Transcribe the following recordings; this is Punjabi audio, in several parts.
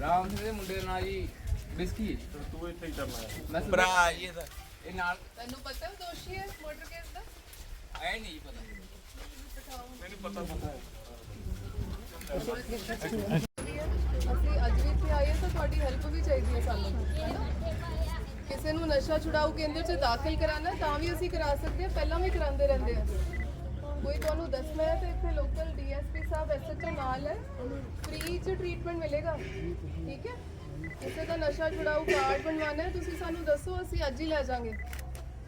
ਰਾਮ ਸਿੰਘ ਦੇ ਮੁੰਡੇ ਦਾ ਨਾਂ ਜੀ ਬਿਸਕੀ ਹੈ ਜੀ ਤੂੰ ਇੱਥੇ ਹੀ ਕਰਨਾ ਹੈ। ਮੈਂ ਭਰਾ ਇਹ ਤਾਂ। ਇਹ ਨਾਲ। ਤੈਨੂੰ ਪਤਾ ਉਹ ਦੋਸ਼ੀ ਹੈ ਮਰਡਰ ਕੇਸ ਦਾ? ਆਇਆ ਨਹੀਂ ਪਤਾ। ਮੈਨੂੰ ਪਤਾ ਪਤਾ ਅਸੀਂ ਅੱਜ ਵੀ ਇੱਥੇ ਆਏ ਹਾਂ ਤਾਂ ਤੁਹਾਡੀ ਹੈਲਪ ਵੀ ਚਾਹੀਦੀ ਹੈ ਸਾਨੂੰ। ਕਿਸੇ ਨੂੰ ਨਸ਼ਾ ਛੁਡਾਊ ਕੇਂਦਰ 'ਚ ਦਾਖਲ ਕਰਾਣਾ ਤਾਂ ਵੀ ਅਸੀਂ ਕਰਾ ਸਕਦੇ ਹਾਂ ਪਹਿਲਾਂ ਵੀ ਕਰਾਉਂਦੇ ਰਹਿੰਦੇ ਹਾਂ। ਕੋਈ ਤੁਹਾਨੂੰ ਦੱਸਣਾ ਹੈ ਤਾਂ ਇੱਥੇ ਲੋਕਲ ਡੀਐਸਪੀ ਸਾਹਿਬ ਐਸਐਚਓ ਨਾਲ ਹੈ। ਫ੍ਰੀ 'ਚ ਟ੍ਰੀਟਮੈਂਟ ਮਿਲੇਗਾ। ਠੀਕ ਹੈ? ਕਿਸੇ ਦਾ ਨਸ਼ਾ ਛੁਡਾਊ ਕਾਰਡ ਬਣਵਾਉਣਾ ਹੈ ਤੁਸੀਂ ਸਾਨੂੰ ਦੱਸੋ ਅਸੀਂ ਅੱਜ ਹੀ ਲੈ ਜਾਾਂਗੇ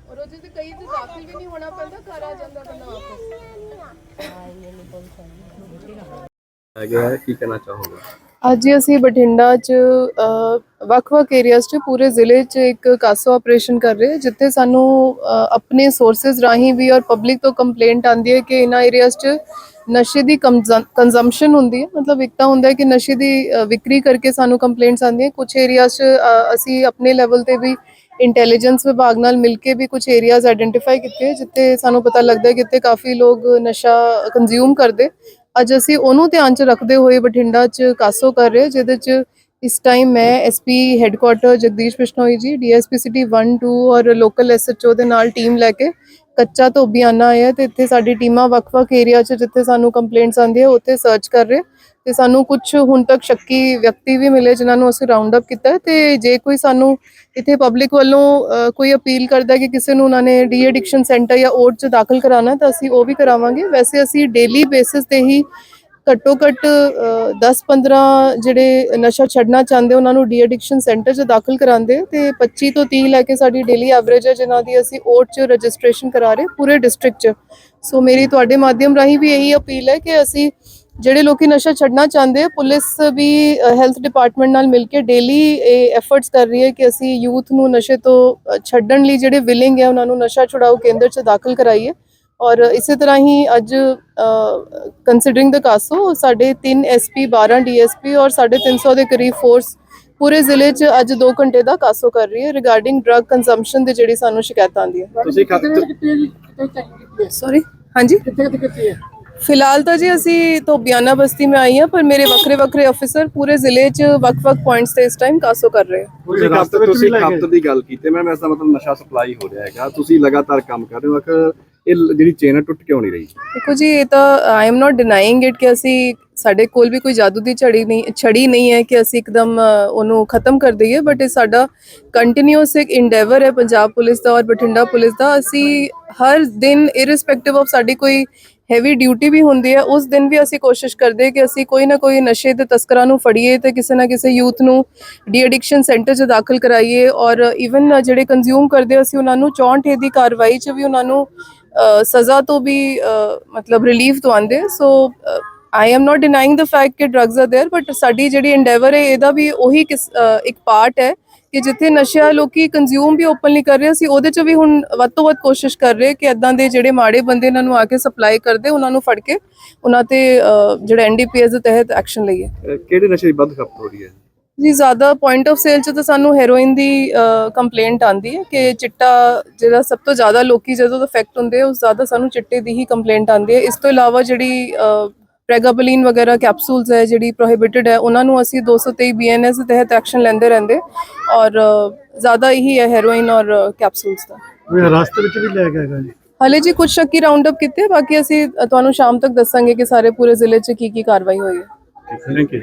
ਔਰ ਉਹ ਜਿਹਦੇ ਕਈ ਤੇ ਦਾਖਲ ਵੀ ਨਹੀਂ ਹੋਣਾ ਪੈਂਦਾ ਘਰ ਆ ਜਾਂਦਾ ਬੰਦਾ ਵਾਪਸ ਹੈਗਾ ਕੀ ਕਹਿਣਾ ਚਾਹੋਗੇ? ਅੱਜ ਅਸੀਂ ਬਠਿੰਡਾ 'ਚ ਵੱਖ-ਵੱਖ ਏਰੀਆਜ਼ 'ਚ ਪੂਰੇ ਜ਼ਿਲ੍ਹੇ 'ਚ ਇੱਕ ਕਾਸੋ ਆਪਰੇਸ਼ਨ ਕਰ ਰਹੇ ਜਿੱਥੇ ਸਾਨੂੰ ਆਪਣੇ ਸੋਰਸਸ ਰਾਹੀਂ ਵੀ ਔਰ ਪਬਲਿਕ ਤੋਂ ਕੰਪਲੇਂਟ ਆਉਂਦੀ ਹੈ ਕਿ ਇਨ੍ਹਾਂ ਏਰੀਆਜ਼ 'ਚ ਨਸ਼ੇ ਦੀ ਕੰਜ਼ੰਪਸ਼ਨ ਹੁੰਦੀ ਹੈ। ਮਤਲਬ ਇੱਕ ਤਾਂ ਹੁੰਦਾ ਹੈ ਕਿ ਨਸ਼ੇ ਦੀ ਵਿਕਰੀ ਕਰਕੇ ਸਾਨੂੰ ਕੰਪਲੇਂਟਸ ਆਉਂਦੀਆਂ। ਕੁਝ ਏਰੀਆਜ਼ 'ਚ ਅਸੀਂ ਆਪਣੇ ਲੈਵਲ ਤੇ ਵੀ ਇੰਟੈਲੀਜੈਂਸ ਵਿਭਾਗ ਨਾਲ ਮਿਲ ਕੇ ਵੀ ਕੁਝ ਏਰੀਆਜ਼ ਆਇਡੈਂਟੀਫਾਈ ਕੀਤੇ, ਜਿੱਥੇ ਸਾਨੂੰ ਪਤਾ ਲੱਗਦਾ ਹੈ ਕਿ ਇੱਥੇ ਕਾਫੀ ਲੋਕ ਨਸ਼ਾ ਕੰਜ਼ਿਊਮ ਕਰਦੇ। ਅੱਜ ਅਸੀਂ ਉਹਨੂੰ ਧਿਆਨ 'ਚ ਰੱਖਦੇ ਹੋਏ ਬਠਿੰਡਾ 'ਚ ਕਾਸੋ ਕਰ ਰਹੇ, ਜਿਹਦੇ 'ਚ ਇਸ ਟਾਈਮ ਮੈਂ ਐਸਪੀ ਹੈੱਡਕੁਆਟਰ ਜਗਦੀਸ਼ ਬਿਸ਼ਨੋਈ ਜੀ ਡੀਐਸਪੀ ਸਿਟੀ 1 2 ਔਰ ਲੋਕਲ ਐਸਐਚਓ ਦੇ ਨਾਲ ਟੀਮ ਲੈ ਕੇ ਕੱਚਾ ਤੋਂ ਬਿਆਨਾ ਆਇਆ ਤੇ ਇੱਥੇ ਸਾਡੀ ਟੀਮਾਂ ਵੱਖ-ਵੱਖ ਏਰੀਆ 'ਚ ਜਿੱਥੇ ਸਾਨੂੰ ਕੰਪਲੇਂਟਸ ਆਉਂਦੀਆਂ ਉੱਥੇ ਸਰਚ ਕਰ ਰਹੇ। ਤੇ ਸਾਨੂੰ ਕੁਝ ਹੁਣ ਤੱਕ ਸ਼ੱਕੀ ਵਿਅਕਤੀ ਵੀ ਮਿਲੇ ਜਿਨ੍ਹਾਂ ਨੂੰ ਅਸੀਂ ਰਾਉਂਡ ਅਪ ਕੀਤਾ ਹੈ ਤੇ ਜੇ ਕੋਈ ਸਾਨੂੰ ਇੱਥੇ ਪਬਲਿਕ ਵੱਲੋਂ ਕੋਈ ਅਪੀਲ ਕਰਦਾ ਕਿ ਕਿਸੇ ਨੂੰ ਉਹਨਾਂ ਨੇ ਡੀ ਐਡਿਕਸ਼ਨ ਸੈਂਟਰ ਜਾਂ ਓਟ 'ਚ ਦਾਖਲ ਕਰਾਉਣਾ ਤਾਂ ਅਸੀਂ ਉਹ ਵੀ ਕਰਾਵਾਂਗੇ। ਵੈਸੇ ਅਸੀਂ ਡੇਲੀ ਬੇਸਿਸ ਤੇ ਹੀ ਘੱਟੋ ਘੱਟ 10-15 ਜਿਹੜੇ ਨਸ਼ਾ ਛੱਡਣਾ ਚਾਹੁੰਦੇ, ਉਹਨਾਂ ਨੂੰ ਡੀ ਐਡਿਕਸ਼ਨ ਸੈਂਟਰ 'ਚ ਦਾਖਲ ਕਰਾਉਂਦੇ ਤੇ 25 ਤੋਂ 30 ਲੈ ਕੇ ਸਾਡੀ ਡੇਲੀ ਐਵਰੇਜ ਹੈ ਜਿਨ੍ਹਾਂ ਦੀ ਅਸੀਂ ਓਟ 'ਚ ਰਜਿਸਟ੍ਰੇਸ਼ਨ ਕਰਾ ਰਹੇ ਪੂਰੇ ਡਿਸਟ੍ਰਿਕਟ 'ਚ। ਸੋ ਮੇਰੀ ਤੁਹਾਡੇ ਮਾਧਿਅਮ ਰਾਹੀਂ ਵੀ ਇਹੀ ਅਪੀਲ ਹੈ ਕਿ ਅਸੀਂ ਜਿਹੜੇ ਲੋਕੀ ਨਸ਼ਾ ਛੱਡਣਾ ਚਾਹੁੰਦੇ ਆ, ਪੁਲਿਸ ਵੀ ਹੈਲਥ ਡਿਪਾਰਟਮੈਂਟ ਨਾਲ ਮਿਲ ਕੇ ਡੇਲੀ ਇਹ ਐਫਰਟਸ ਕਰ ਰਹੀ ਹੈ ਕਿ ਅਸੀਂ ਯੂਥ ਨੂੰ ਨਸ਼ੇ ਤੋਂ ਛੱਡਣ ਲਈ ਜਿਹੜੇ ਵਿਲਿੰਗ ਹੈ ਉਹਨਾਂ ਨੂੰ ਨਸ਼ਾ ਛੁਡਾਓ ਕੇਂਦਰ 'ਚ ਦਾਖਲ ਕਰਾਈਏ। ਔਰ ਇਸੇ ਤਰ੍ਹਾਂ ਹੀ ਅੱਜ ਕੰਸੀਡਰਿੰਗ ਦ ਕਾਸੋ ਸਾਡੇ 3 ਐਸਪੀ 12 ਡੀਐਸਪੀ ਔਰ 350 ਦੇ ਕਰੀਬ ਫੋਰਸ ਪੂਰੇ ਜ਼ਿਲ੍ਹੇ 'ਚ ਅੱਜ 2 ਘੰਟੇ ਦਾ ਕਾਸੋ ਕਰ ਰਹੀ ਹੈ ਰਿਗਾਰਡਿੰਗ ਡਰੱਗ ਕੰਜ਼ੰਪਸ਼ਨ ਦੀ ਜਿਹੜੀ ਸਾਨੂੰ ਸ਼ਿਕਾਇਤਾਂ ਆਉਂਦੀਆਂ। ਤੁਸੀਂ ਖਤ ਸੌਰੀ ਹਾਂਜੀ? ਫਿਲਹਾਲ ਤਾਂ ਜੀ ਅਸੀਂ ਤੋਂ ਬਿਆਨਾ ਬਸਤੀ ਮੈਂ ਆਈ ਹਾਂ ਪਰ ਮੇਰੇ ਵੱਖਰੇ ਵੱਖਰੇ ਅਫਸਰ ਪੂਰੇ ਜ਼ਿਲ੍ਹੇ 'ਚ ਵੱਖ-ਵੱਖ ਪੁਆਇੰਟਸ ਤੇ ਇਸ ਟਾਈਮ ਕਾਸੋ ਕਰ ਰਹੇ ਤੁਸੀਂ ਖਤ ਦੀ ਗੱਲ ਕੀਤੀ ਮੈਂ ਵੈਸਾ ਮਤਲਬ ਨਸ਼ਾ ਸਪਲਾਈ ਹੋ ਰਿਹਾ ਹੈਗਾ। ਤੁਸੀਂ ਲਗਾਤਾਰ ਕੰਮ ਕਰ ਰਹੇ ਹੋ ਅਖਰ ਇਹ ਜਿਹੜੀ ਚੇਨ ਟੁੱਟ ਕਿਉਂ ਨਹੀਂ ਰਹੀ? ਦੇਖੋ ਜੀ, ਇਹ ਤਾਂ ਆਈ ਐਮ ਨਾਟ ਡਿਨਾਈਂਗ ਇਟ ਕਿ ਅਸੀਂ ਸਾਡੇ ਕੋਲ ਵੀ ਕੋਈ ਜਾਦੂ ਦੀ ਛੜੀ ਨਹੀਂ ਛੜੀ ਨਹੀਂ ਹੈ ਕਿ ਅਸੀਂ ਇੱਕਦਮ ਉਹਨੂੰ ਖਤਮ ਕਰ ਦਈਏ ਬਟ ਇਹ ਸਾਡਾ ਕੰਟੀਨਿਊਸ ਇੱਕ ਇੰਡੇਵਰ ਹੈ ਪੰਜਾਬ ਪੁਲਿਸ ਦਾ ਔਰ ਬਠਿੰਡਾ ਪੁਲਿਸ ਦਾ। ਅਸੀਂ ਹਰ ਦਿਨ ਇਰਰਿਸਪੈਕਟਿਵ ਆਫ ਸਾਡੀ ਕੋਈ ਹੈਵੀ ਡਿਊਟੀ ਵੀ ਹੁੰਦੀ ਹੈ, ਉਸ ਦਿਨ ਵੀ ਅਸੀਂ ਕੋਸ਼ਿਸ਼ ਕਰਦੇ ਕਿ ਅਸੀਂ ਕੋਈ ਨਾ ਕੋਈ ਨਸ਼ੇ ਦੇ ਤਸਕਰਾਂ ਨੂੰ ਫੜੀਏ ਤੇ ਕਿਸੇ ਨਾ ਕਿਸੇ ਯੂਥ ਨੂੰ ਡੀ ਐਡਿਕਸ਼ਨ ਸੈਂਟਰ 'ਚ ਦਾਖਲ ਕਰਾਈਏ ਔਰ ਇਵਨ ਜਿਹੜੇ ਕੰਜ਼ਿਊਮ ਕਰਦੇ ਅਸੀਂ ਉਹਨਾਂ ਨੂੰ 64 ਦੀ ਕਾਰਵਾਈ 'ਚ ਵੀ ਉਹਨਾਂ ਨੂੰ ਸਜ਼ਾ ਤੋਂ ਵੀ ਅ, ਮਤਲਬ relief ਦਵਾਉਂਦੇ so I am not denying the fact ਕਿ ਡਰੱਗਸ ਆਰ देयर ਬਟ ਸਾਡੀ ਜਿਹੜੀ ਐਂਡੇਵਰ ਹੈ ਇਹਦਾ ਵੀ ਉਹੀ ਕਿਸ- ਅ, ਇੱਕ ਪਾਰਟ ਹੈ ਕਿ ਜਿੱਥੇ ਨਸ਼ਾ ਲੋਕੀ ਕੰਜ਼ਿਊਮ ਵੀ ਓਪਨਲੀ ਕਰ ਰਹੇ ਸੀ ਉਹਦੇ 'ਚ ਵੀ ਹੁਣ ਵੱਧ ਤੋਂ ਵੱਧ ਕੋਸ਼ਿਸ਼ ਕਰ ਰਹੇ ਕਿ ਇਦਾਂ ਦੇ ਜਿਹੜੇ ਮਾੜੇ ਬੰਦੇ ਇਹਨਾਂ ਨੂੰ ਆ ਕੇ ਸਪਲਾਈ ਕਰਦੇ ਉਹਨਾਂ ਨੂੰ ਫੜ ਕੇ ਉਹਨਾਂ ਤੇ ਅ, ਜਿਹੜਾ ਐਨਡੀਪੀਐਸ ਦੇ ਤਹਿਤ ਐਕਸ਼ਨ ਲਈਏ ਅਹ ਕਿਹੜੇ ਨਸ਼ੇ ਦੀ ਵੱਧ ਖਪਤ ਹੋ ਰਹੀ ਹੈ ਜੀ ਜ਼ਿਆਦਾ ਪੁਆਇੰਟ ਆਫ ਸੇਲ 'ਚ ਤਾਂ ਸਾਨੂੰ ਹੈਰੋਇਨ ਦੀ ਕੰਪਲੇਂਟ ਆਂਦੀ ਹੈ ਕਿ ਚਿੱਟਾ ਜਿਹੜਾ ਸਭ ਤੋਂ ਜ਼ਿਆਦਾ ਲੋਕੀ ਜਦੋਂ ਅਫੈਕਟ ਹੁੰਦੇ ਆ ਉਸ ਜ਼ਿਆਦਾ ਸਾਨੂੰ ਚਿੱਟੇ ਦੀ ਹੀ ਕੰਪਲੇਂਟ ਆਂਦੀ ਹੈ। ਇਸ ਤੋਂ ਇਲਾਵਾ ਜਿਹੜੀ ਪ੍ਰੈਗਾਬਲਿਨ ਵਗੈਰਾ ਕੈਪਸੂਲਸ ਹੈ ਜਿਹੜੀ ਪ੍ਰੋਹਿਬਿਟਡ ਹੈ ਉਹਨਾਂ ਨੂੰ ਅਸੀਂ 223 ਬੀਐਨਐਸ ਤਹਿਤ ਐਕਸ਼ਨ ਲੈਂਦੇ ਰਹਿੰਦੇ ਔਰ ਜ਼ਿਆਦਾ ਇਹੀ ਹੈ ਹੈਰੋਇਨ ਔਰ ਕੈਪਸੂਲਸ ਦਾ। ਰਸਤੇ ਵਿੱਚ ਵੀ ਲੈ ਆਏਗਾ ਜੀ। ਹਲੇ ਜੀ ਕੁਝ ਸ਼ੱਕੀ ਰਾਉਂਡ ਅਪ ਕੀਤੇ ਬਾਕੀ ਅਸੀਂ ਤੁਹਾਨੂੰ ਸ਼ਾਮ ਤੱਕ ਦੱਸਾਂਗੇ ਕਿ ਸਾਰੇ ਪੂਰੇ ਜ਼ਿਲ੍ਹੇ 'ਚ ਕੀ ਕੀ ਕਾਰਵਾਈ ਹੋਈ ਹੈ। Thank you